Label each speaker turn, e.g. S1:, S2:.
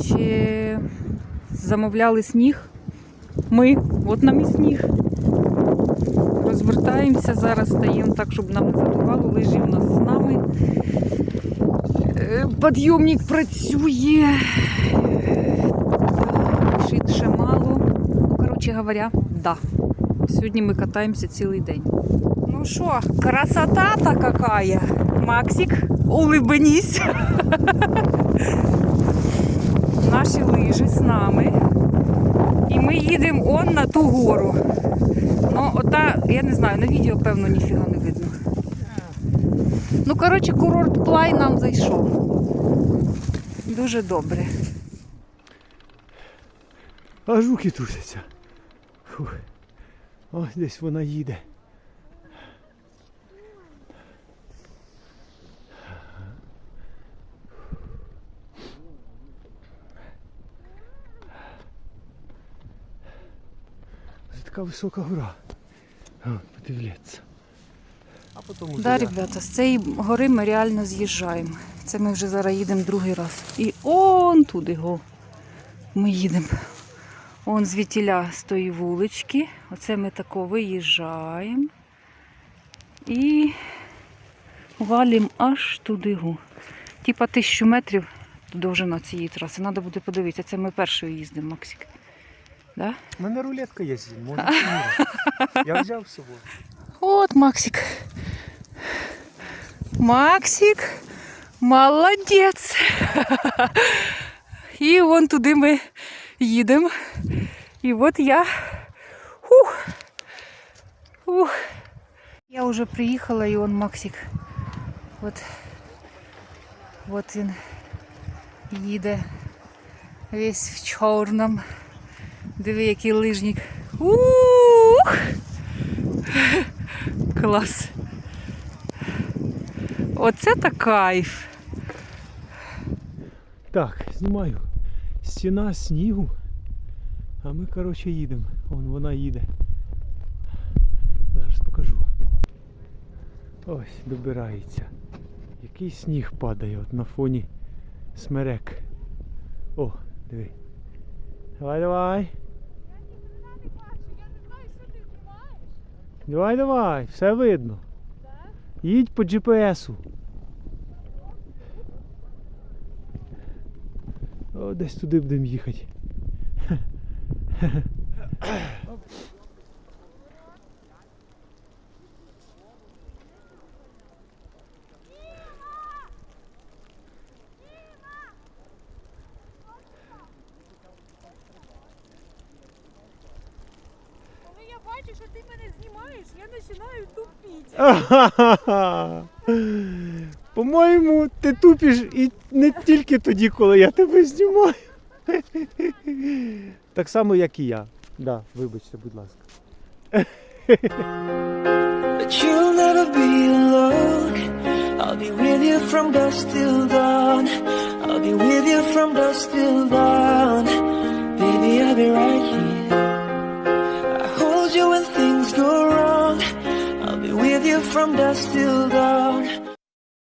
S1: Чи замовляли сніг? Ми, от нам і сніг. Розвертаємося зараз, стаємо так, щоб нам не задувало. Лижі в нас з нами. Е, Підйомник працює. Шит ще мало. Ну, коротше говоря, да. Сьогодні ми катаємося цілий день. Ну що, красота-то какая. Максик, улыбнись. Наші лижі з нами. І ми їдемо он на ту гору. Ну, ота, я не знаю, на відео, певно, ніфіга не видно. Ну, коротше, курорт Плай нам зайшов. Дуже добре.
S2: А жуки трусяться. Фух. Ось десь вона їде. Така висока гора. О, подивляться. А потім уже
S1: Да,
S2: я-
S1: ребята, з цієї гори ми реально з'їжджаємо. Це ми вже зараз їдемо другий раз. І он туди го. Ми їдемо. Он звідтіля з тої вулички. Оце ми тако виїжджаємо. І валім аж туди го. Типа тисячу метрів довжина цієї траси. Треба буде подивитися. Це ми першою їздимо, Максик. Да?
S2: У мене рулетка є, можна поміряти. Я взяв з собою.
S1: От Максик. Максик, молодець. І вон туди ми їдемо. І от я. Ух. Ух. Я вже приїхала, і он Максик. От, от він їде весь в чорному. Диви, який лижник. Ух! Клас. Оце та кайф.
S2: Так, знімаю. Стіна снігу. А ми, коротше, їдемо. Вон вона їде. Зараз покажу. Ось, добирається. Який сніг падає от на фоні смерек. О, диви. Давай, давай. Давай, давай, все видно. Їдь по GPS-у. О, десь туди будемо їхати.
S3: Що ти мене знімаєш, я починаю тупіти.
S2: По-моєму, ти тупиш і не тільки тоді, коли я тебе знімаю. Так само, як і я. Да, вибачте, будь ласка.
S4: But you'll never be alone. I'll be with you from dusk till dawn. I'll be with you from dusk till dawn. Baby, I'll be right here. I'll be with you from dusk till dawn.